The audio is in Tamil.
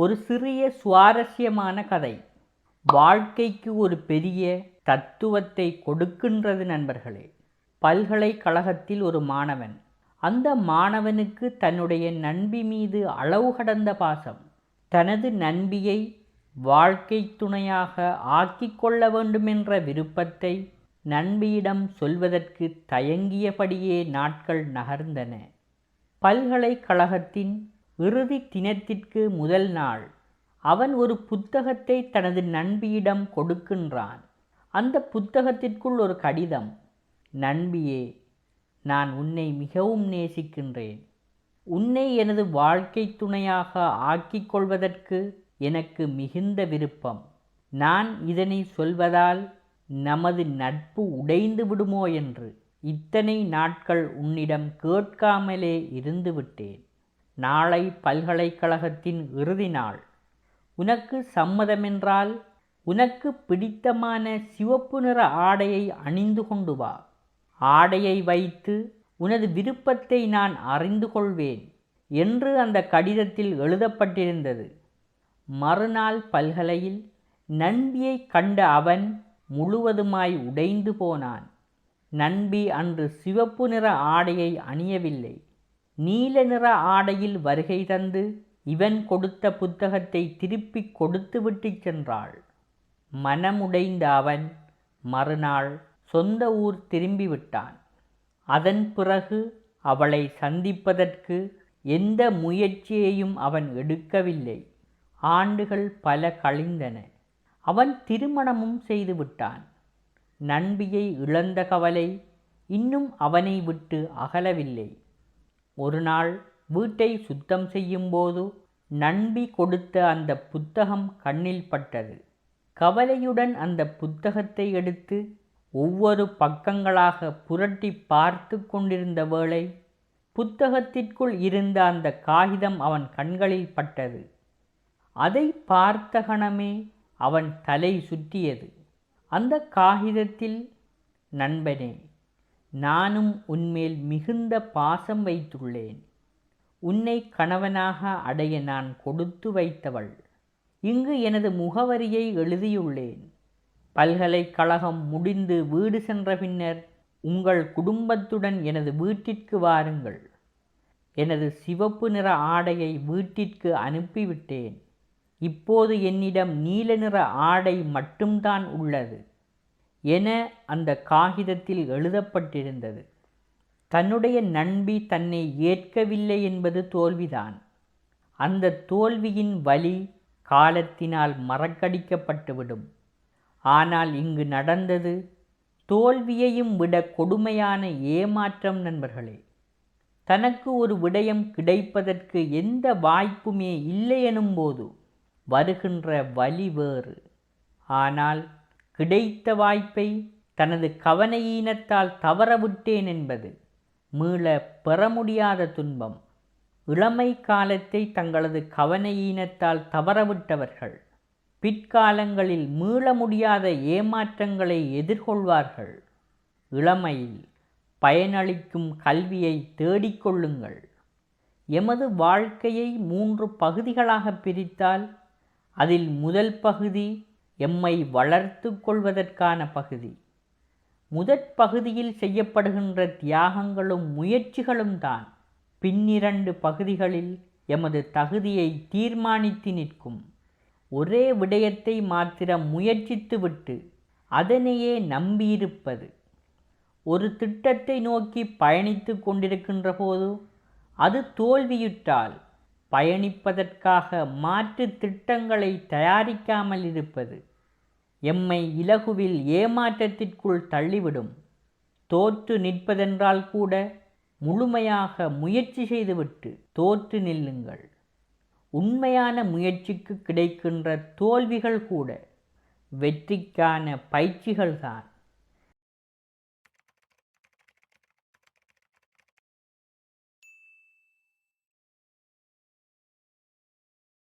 ஒரு சிறிய சுவாரஸ்யமான கதை. வாழ்க்கைக்கு ஒரு பெரிய தத்துவத்தை கொடுக்கின்றது நண்பர்களே. பல்கலைக்கழகத்தில் ஒரு மாணவன். அந்த மாணவனுக்கு தன்னுடைய நண்பி மீது அளவு கடந்த பாசம். தனது நண்பியை வாழ்க்கை துணையாக ஆக்கிக்கொள்ள வேண்டுமென்ற விருப்பத்தை நண்பியிடம் சொல்வதற்கு தயங்கியபடியே நாட்கள் நகர்ந்தன. பல்கலைக்கழகத்தின் இறுதி தினத்திற்கு முதல் நாள் அவன் ஒரு புத்தகத்தை தனது நண்பியிடம் கொடுக்கின்றான். அந்த புத்தகத்திற்குள் ஒரு கடிதம் நண்பியே நான் உன்னை மிகவும் நேசிக்கின்றேன். உன்னை எனது வாழ்க்கை துணையாக ஆக்கிக் கொள்வதற்கு எனக்கு மிகுந்த விருப்பம். நான் இதனை சொல்வதால் நமது நட்பு உடைந்து விடுமோ என்று இத்தனை நாட்கள் உன்னிடம் கேட்காமலே இருந்துவிட்டேன். நாளை பல்கலைக்கழகத்தின் இறுதி நாள். உனக்கு சம்மதமென்றால் உனக்கு பிடித்தமான சிவப்பு நிற ஆடையை அணிந்து கொண்டு வா. ஆடையை வைத்து உனது விருப்பத்தை நான் அறிந்து கொள்வேன் என்று அந்த கடிதத்தில் எழுதப்பட்டிருந்தது. மறுநாள் பல்கலையில் நண்பியை கண்ட அவன் முழுவதுமாய் உடைந்து போனான். நண்பி அன்று சிவப்பு நிற ஆடையை அணியவில்லை. நீல நிற ஆடையில் வருகை தந்து இவன் கொடுத்த புத்தகத்தை திருப்பிக் கொடுத்துவிட்டு சென்றாள். மனமுடைந்த அவன் மறுநாள் சொந்த ஊர் திரும்பிவிட்டான் அதன் பிறகு அவளை சந்திப்பதற்கு எந்த முயற்சியையும் அவன் எடுக்கவில்லை. ஆண்டுகள் பல கழிந்தன. அவன் திருமணமும் செய்துவிட்டான் நண்பியை இழந்த கவலை இன்னும் அவனை விட்டு அகலவில்லை. ஒரு நாள் வீட்டை சுத்தம் செய்யும்போது நண்பி கொடுத்த அந்த புத்தகம் கண்ணில் பட்டது. கவலையுடன் அந்த புத்தகத்தை எடுத்து ஒவ்வொரு பக்கங்களாக புரட்டி பார்த்து கொண்டிருந்த வேளை புத்தகத்திற்குள் இருந்த அந்த காகிதம் அவன் கண்களில் பட்டது. அதை பார்த்த கணமே அவன் தலை சுற்றியது. அந்த காகிதத்தில் நண்பனே நானும் உன்மேல் மிகுந்த பாசம் வைத்துள்ளேன். உன்னை கணவனாக அடைய நான் கொடுத்து வைத்தவள். இங்கு எனது முகவரியை எழுதியுள்ளேன். பல்கலைக்கழகம் முடிந்து வீடு சென்ற பின்னர் உங்கள் குடும்பத்துடன் எனது வீட்டிற்கு வாருங்கள். எனது சிவப்பு நிற ஆடையை வீட்டிற்கு அனுப்பிவிட்டேன். இப்போது என்னிடம் நீல நிற ஆடை மட்டும்தான் உள்ளது. என அந்த காகிதத்தில் எழுதப்பட்டிருந்தது. தன்னுடைய நண்பி தன்னை ஏற்கவில்லை என்பது தோல்விதான். அந்த தோல்வியின் வலி காலத்தினால் மறக்கடிக்கப்பட்டுவிடும். ஆனால் இங்கு நடந்தது தோல்வியையும் விட கொடுமையான ஏமாற்றம் நண்பர்களே. தனக்கு ஒரு விடயம் கிடைப்பதற்கு எந்த வாய்ப்புமே இல்லை எனும்போது வருகின்ற வழி வேறு. ஆனால் கிடைத்த வாய்ப்பை தனது கவனையீனத்தால் தவறவிட்டேன் என்பது மீள பெற முடியாத துன்பம். இளமை காலத்தை தங்களது கவனையீனத்தால் தவறவிட்டவர்கள் பிற்காலங்களில் மீள முடியாத ஏமாற்றங்களை எதிர்கொள்வார்கள். இளமையில் பயனளிக்கும் கல்வியை தேடிக்கொள்ளுங்கள். எமது வாழ்க்கையை மூன்று பகுதிகளாக பிரித்தால் அதில் முதல் பகுதி எம்மை வளர்த்து கொள்வதற்கான பகுதி. முதற் பகுதியில் செய்யப்படுகின்ற தியாகங்களும் முயற்சிகளும் தான். பின்னிரண்டு பகுதிகளில் எமது தகுதியை தீர்மானித்து நிற்கும். ஒரே விடயத்தை மாத்திரம் முயற்சித்துவிட்டு அதனையே நம்பியிருப்பது. ஒரு திட்டத்தை நோக்கி பயணித்து கொண்டிருக்கின்ற போது அது தோல்வியுற்றால் பயணிப்பதற்காக மாற்று திட்டங்களை தயாரிக்காமல் இருப்பது. எம்மை இலகுவில் ஏமாற்றத்திற்குள் தள்ளிவிடும். தோற்று நிற்பதென்றால் கூட முழுமையாக முயற்சி செய்துவிட்டு தோற்று நில்லுங்கள். உண்மையான முயற்சிக்கு கிடைக்கின்ற தோல்விகள் கூட வெற்றிக்கான பயிற்சிகள்தான்.